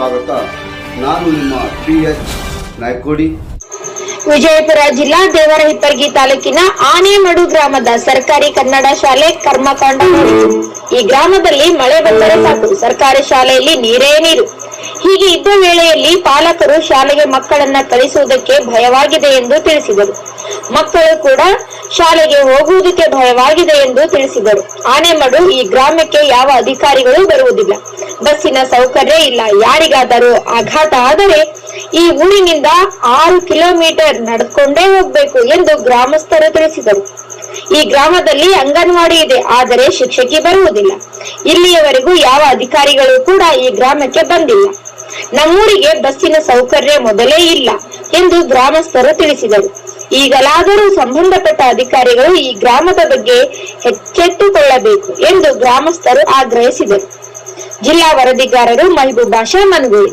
ಸ್ವಾಗತ. ನಾನು ನಿಮ್ಮ ಪಿ ಎಚ್ ನಾಯ್ಕೋಡಿ. ವಿಜಯಪುರ ಜಿಲ್ಲಾ ದೇವರಹಿಪ್ಪರ್ಗಿ ತಾಲೂಕಿನ ಆನೆಮಡು ಗ್ರಾಮದ ಸರ್ಕಾರಿ ಕನ್ನಡ ಶಾಲೆ ಕರ್ಮಕಾಂಡ ಈ ಗ್ರಾಮದಲ್ಲಿ ಮಳೆ ಬಂದರೆ ಸಾಕು. ಸರ್ಕಾರಿ ಶಾಲೆಯಲ್ಲಿ ನೀರೇ ನೀರು. ಹೀಗೆ ಇದ್ದ ವೇಳೆಯಲ್ಲಿ ಪಾಲಕರು ಶಾಲೆಗೆ ಮಕ್ಕಳನ್ನ ಕಳಿಸುವುದಕ್ಕೆ ಭಯವಾಗಿದೆ ಎಂದು ತಿಳಿಸಿದರು. ಮಕ್ಕಳು ಕೂಡ ಶಾಲೆಗೆ ಹೋಗುವುದಕ್ಕೆ ಭಯವಾಗಿದೆ ಎಂದು ತಿಳಿಸಿದರು. ಆನೆಮಡು ಈ ಗ್ರಾಮಕ್ಕೆ ಯಾವ ಅಧಿಕಾರಿಗಳು ಬರುವುದಿಲ್ಲ. ಬಸ್ಸಿನ ಸೌಕರ್ಯ ಇಲ್ಲ. ಯಾರಿಗಾದರೂ ಆಘಾತ ಆದರೆ ಈ ಊರಿನಿಂದ ಆರು ಕಿಲೋಮೀಟರ್ ನಡ್ಕೊಂಡೇ ಹೋಗ್ಬೇಕು ಎಂದು ಗ್ರಾಮಸ್ಥರು ತಿಳಿಸಿದರು. ಈ ಗ್ರಾಮದಲ್ಲಿ ಅಂಗನವಾಡಿ ಇದೆ, ಆದರೆ ಶಿಕ್ಷಕಿ ಬರುವುದಿಲ್ಲ. ಇಲ್ಲಿಯವರೆಗೂ ಯಾವ ಅಧಿಕಾರಿಗಳು ಕೂಡ ಈ ಗ್ರಾಮಕ್ಕೆ ಬಂದಿಲ್ಲ. ನಮ್ಮೂರಿಗೆ ಬಸ್ಸಿನ ಸೌಕರ್ಯ ಮೊದಲೇ ಇಲ್ಲ. ಎಂದು ಗ್ರಾಮಸ್ಥರು ತಿಳಿಸಿದರು. ಈಗಲಾದರೂ ಸಂಬಂಧಪಟ್ಟ ಅಧಿಕಾರಿಗಳು ಈ ಗ್ರಾಮದ ಬಗ್ಗೆ ಎಚ್ಚೆತ್ತುಕೊಳ್ಳಬೇಕು ಎಂದು ಗ್ರಾಮಸ್ಥರು ಆಗ್ರಹಿಸಿದರು. ಜಿಲ್ಲಾ ವರದಿಗಾರರು ಮಹಬೂಬ್ ಬಾಷಾ ಮನಗೂಳಿ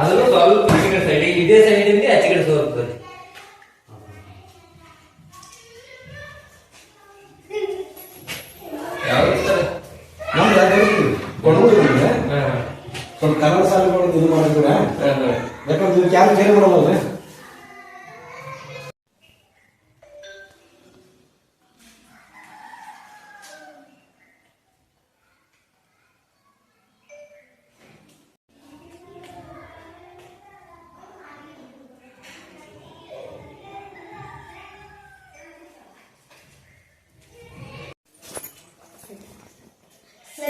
ಅದನ್ನು ಸ್ವಲ್ಪ ಈ ಕಡೆ ಸೈಡ್ ಇದೇ ಸೈಡಿಂದ ಆಚೆ ಕಡೆ ಸೋರ್ತದೆ ಯಾವ ಸರ್ ನಮ್ದು ಅದೇ ಕೊಡೋದು ನಮ್ಗೆ. ಸ್ವಲ್ಪ ಕನ್ನಡ ಶಾಲೆಗಳು ಇದು ಮಾಡಿದ್ರೆ. ಯಾಕಂದ್ರೆ ಯಾರು ಕೇರ್ ಮಾಡಲ್ಲ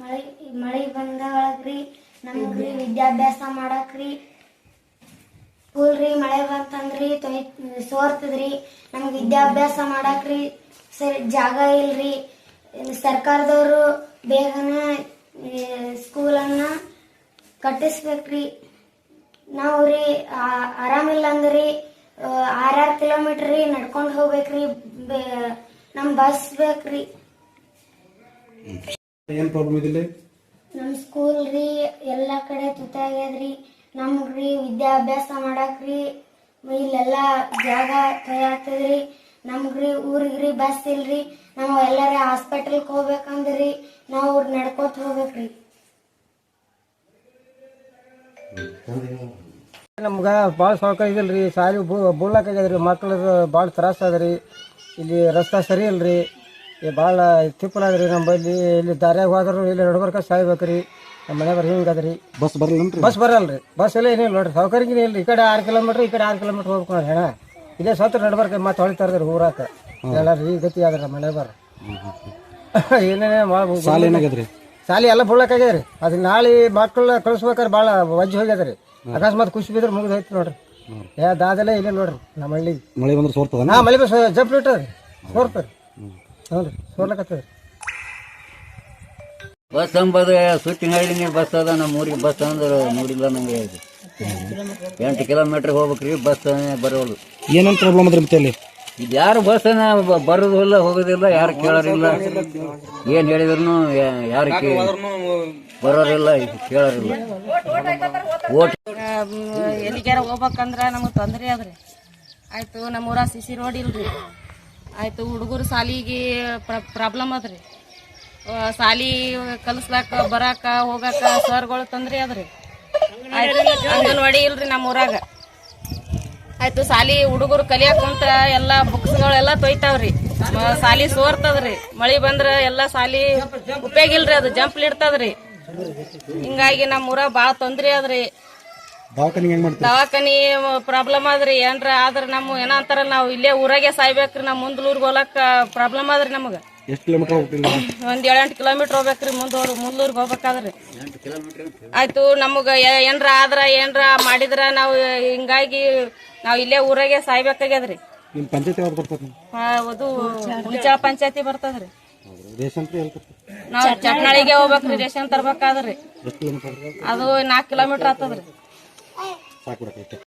ಮಳೆ ಮಳೆ ನಮಗ್ರಿ ವಿದ್ಯಾಭ್ಯಾಸ ಮಾಡಕ್ರಿ. ಸ್ಕೂಲ್ ರೀ ಮಳೆ ಬಂತಂದ್ರಿ ಸೋರ್ತದ್ರಿ. ನಮ್ಗೆ ವಿದ್ಯಾಭ್ಯಾಸ ಮಾಡಕ್ರಿ. ಸರಿ, ಜಾಗ ಇಲ್ರಿ. ಸರ್ಕಾರದವರು ಬೇಗನೆ ಸ್ಕೂಲನ್ನ ಕಟ್ಟಿಸ್ಬೇಕ್ರಿ. ನಾವು ರೀ ಆರಾಮಿಲ್ಲ ಅಂದ್ರಿ ಆರಾರು ಕಿಲೋಮೀಟರ್ ರೀ ನಡ್ಕೊಂಡು ಹೋಗ್ಬೇಕ್ರಿ. ನಮ್ ಬಸ್ ಬೇಕ್ರಿ. ಏನ್ ಪ್ರಾಬ್ಲಮ್ ಇದಿಲ್ಲ? ನಮ್ ಸ್ಕೂಲ್ ರೀ ಎಲ್ಲಾ ಕಡೆ ತುತ್ತಾಗ್ಯದ್ರಿ ನಮ್ಗ್ರಿ ವಿದ್ಯಾಭ್ಯಾಸ ಮಾಡಕ್ರಿ. ಇಲ್ಲೆಲ್ಲಾ ಜಾಗ ತಯಾರ್ತದ್ರಿ ನಮ್ಗ್ರಿ ಊರಿಗ್ರಿ ಬಸ್ ಇಲ್ರಿ. ನಾವು ಎಲ್ಲಾರ ಹಾಸ್ಪಿಟಲ್ಗೆ ಹೋಗ್ಬೇಕಂದ್ರಿ. ನಾವು ನಡ್ಕೋತ ಹೋಗ್ಬೇಕ್ರಿ. ನಮ್ಗೆ ಭಾಳ ಸೌಕರ್ಯ ಇದಿಲ್ಲ ರೀ ಸಾರಿ ಬೀಳಕ್ಕಾಗ್ಯದ ರೀ ಮಕ್ಳದು ಭಾಳ ತ್ರಾಸ ಅದ ರೀ ಇಲ್ಲಿ ರಸ್ತೆ ಸರಿ ಇಲ್ಲ ರೀ ಭಾಳ ತಿಪ್ಪಲ ಅದ ರೀ ನಮ್ಮಲ್ಲಿ ಇಲ್ಲಿ ದಾರ್ಯಾಗ ಹೋದ್ರು ಇಲ್ಲಿ ನಡ್ಬರ್ಕ ಸಾಯ್ಬೇಕ್ರಿ ನಮ್ಮ ಮನೆ ಬರ್ ಹಿಂಗೆ ಅದ್ರಿ. ರೀ ಬಸ್ ಬರಲ್ಲ ಬಸ್ ಬರಲ್ರಿ. ಬಸ್ ಎಲ್ಲ ಏನಿಲ್ಲ ನೋಡ್ರಿ. ಸೌಕರ್ಯ ಇಲ್ಲ ಈ ಕಡೆ ಆರು ಕಿಲೋಮೀಟ್ರ್ ಈ ಕಡೆ ಆರು ಕಿಲೋಮೀಟ್ರ್ ಹೋಗ್ಬೇಕು ನೋಡಿ ಹೆಣ ಇದೇ ಸತ್ರ ನಡ್ಬರ್ಕ ಮತ್ತೆ ಹೊಳಿತಾ ಇರ್ತಾರೆ ಊರಾಕ. ಎಲ್ಲ ಈ ಗತಿ ಆದ್ರೆ ಮನೆ ಬರ ಏನೇನೇ ಮಾಡ್ಬೋದು. ಸಾಲ ಎಲ್ಲ ಬೀಳಕ್ಕಾಗ್ಯದ ರೀ ಅದು ನಾಳೆ ಮಕ್ಕಳ ಕಳಿಸ್ಬೇಕಾದ್ರೆ ಭಾಳ ವಜ್ಜಿ ಹೋಗ್ಯದ್ರಿ. ರೀ ಅಕಸ್ಮಾತ್ ಖುಷಿ ಬಿದ್ರೆ ಮುಗಿದೈತಿ ನೋಡ್ರಿ. ಏ ದಾದಲೆ ಇಲ್ಲ ನೋಡ್ರಿ ನಮ್ಮ ಹಳ್ಳಿ. ಮಳೆ ಬಂದ್ರೆ ಸೋರ್ತದ ನಾ ಮಳೆ ಬಸ್ ಜಂಪ್ ಇಟ್ಟದ್ರಿ ಸೋರ್ತದ. ಹ್ಞೂ ರೀ ಸೋರ್ಲಕತ್ತದ ಬಸ್ ಅಂಬದು ಸುತ್ತಿನಹಳ್ಳಿ ಬಸ್ ಅದ ನಮ್ಮ ಊರಿಗೆ ಬಸ್ ಅಂದ್ರೆ ನೋಡಿಲ್ಲ ನಂಗೆ. ಹೇಳಿ ಎಂಟು ಕಿಲೋಮೀಟರ್ ಹೋಗ್ಬೇಕ್ರಿ ಬಸ್ ಬರೋದು. ಏನಂತ ಪ್ರಾಬ್ಲಮ್ ಅದ್ರ ಮತ್ತೆ ಅಲ್ಲಿ? ಇದು ಯಾರು ಬಸ್ ಇಲ್ಲ ಹೋಗೋದಿಲ್ಲ ಯಾರು ಕೇಳೋರಿಲ್ಲ. ಏನು ಹೇಳಿದ್ರು ಯಾರು ಬರೋರಿಲ್ಲ ಕೇಳೋರಿಲ್ಲ. ಓಟ್ ಎಲ್ಲಿಗ್ಯಾರ ಹೋಗ್ಬೇಕಂದ್ರೆ ನಮಗೆ ತೊಂದರೆ ಅದ್ರಿ ಆಯಿತು ನಮ್ಮ ಊರ ಸಿ ಸಿ ರೋಡ್ ಇಲ್ರಿ. ಆಯಿತು, ಹುಡುಗರು ಸಾಲಿಗೆ ಪ್ರಾಬ್ಲಮ್ ಅದ್ರಿ ಸಾಲಿ ಕಲಿಸ್ಲಾಕ, ಬರಾಕ, ಹೋಗಾಕ ಸರ್ಗಳು ತೊಂದರೆ ಅದ್ರಿ ಆಯ್ತು, ಅಂಗನವಾಡಿ ಇಲ್ರಿ ನಮ್ಮ ಊರಾಗ ಆಯಿತು, ಸಾಲಿ ಹುಡುಗರು ಕಲಿಯಾಕಂತ ಎಲ್ಲ ಬುಕ್ಸ್ಗಳೆಲ್ಲ ತೊಯ್ತಾವ್ರಿ. ಸಾಲಿ ಸೋರ್ತದ್ರಿ. ಮಳಿ ಬಂದ್ರೆ ಎಲ್ಲ ಸಾಲಿ ಉಪಯೋಗ ಇಲ್ರಿ, ಅದು ಜಂಪ್ಲಿಡ್ತದ್ರಿ ಹಿಂಗಾಗಿ ನಮ್ಮ ಊರಾಗ ಭಾಳ ತೊಂದ್ರೆ ಅದ್ರಿ ದವಾಖಾನಿಗೆ ಹೆಂಗ್ ಮಾಡ್ತೀರಿ? ದವಾಖಾನಿ ಪ್ರಾಬ್ಲಮ್ ಆದ್ರಿ. ಏನ್ರ ಆದ್ರ ನಮ್ಮ ಏನ ಅಂತಾರ ನಾವು ಇಲ್ಲೇ ಊರಾಗೆ ಸಾಯ್ಬೇಕ್ರಿ. ನಮ್ಮ ಮುಂದ್ಲೂರ್ಗ್ ಹೋಲಕ್ಕ ಪ್ರಾಬ್ಲಮ್ ಆದ್ರಿ ನಮಗ. ಎಷ್ಟು ಕಿಲೋಮೀಟರ್ ಹೋಗ್ತಿಲ್ಲ ಒಂದ್ ಏಳೆಂಟು ಕಿಲೋಮೀಟರ್ ಹೋಗ್ಬೇಕ್ರಿ ಮುಂದೂರ್ ಮುಂದ್ಲೂರ್ಗ್ ಹೋಗ್ಬೇಕಾದ್ರಿ. ಆಯ್ತು ನಮಗ ಏನ್ರ ಆದ್ರ ಏನ್ರ ಮಾಡಿದ್ರ ನಾವು ಹಿಂಗಾಗಿ ನಾವು ಇಲ್ಲೇ ಊರಾಗೆ ಸಾಯ್ಬೇಕಾಗ್ಯದ್ರಿ. ನಿಮ್ಮ ಪಂಚಾಯತಿ ಯಾವ್ದು ಬರ್ತದೆ ಆ, ಅದು ಹುಣಚಾ ಪಂಚಾಯತಿ ಬರ್ತದ್ರಿ. ರೇಷನ್ ನಾವ್ ಚಟ್ನಾಳಿಗೆ ಹೋಗ್ಬೇಕ್ರಿ ರೇಷನ್ ತರ್ಬೇಕಾದ್ರಿ. ಎಷ್ಟು ಕಿಲೋಮೀಟರ್ ಅದು ನಾಲ್ಕು ಕಿಲೋಮೀಟರ್ ಆಗ್ತದ್ರಿ. ಸಾಕು ಬಿಡಕ್ಕೆ